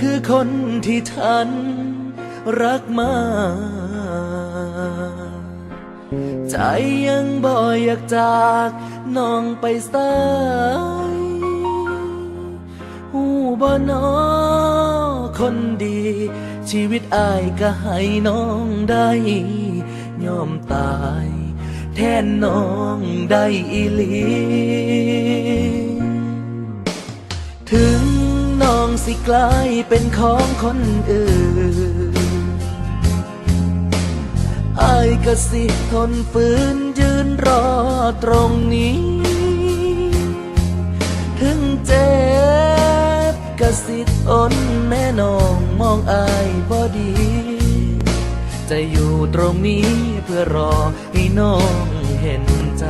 คือคนที่ฉันรักมากใจยังบ่อยากจากน้องไปสายหูบ่นอคนดี ชีวิตอายก็ให้น้องได้ยอมตาย แทนน้องได้อีหลี สิกลายเป็นของคนอื่นอายก็สิทนฝืนยืนรอตรงนี้ ถึงเจ็บก็สิทนแม่น้องมองอายบ่ดี จะอยู่ตรงนี้เพื่อรอให้น้องเห็นใจ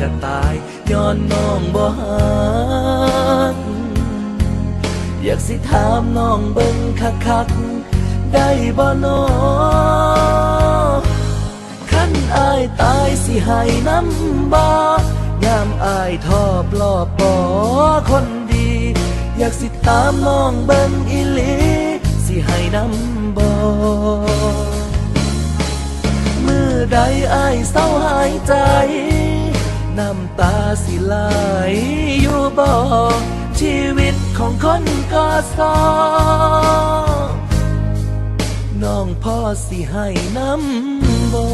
ก็ตายย้อนน้องบ่ฮักอยากสิถามน้องเบิ่งคักๆได้บ่น้อคันอายตายสิให้น้ำบ่ยามอายทอบลอบบ่คนดี อยากสิตามน้องเบิ่งอีหลีสิให้น้ำบ่มือใดอายเศร้าหายใจ น้ำตาสิไหลอยู่บ่ชีวิตของคนก็สอน้องพ่อสิให้น้ำบ่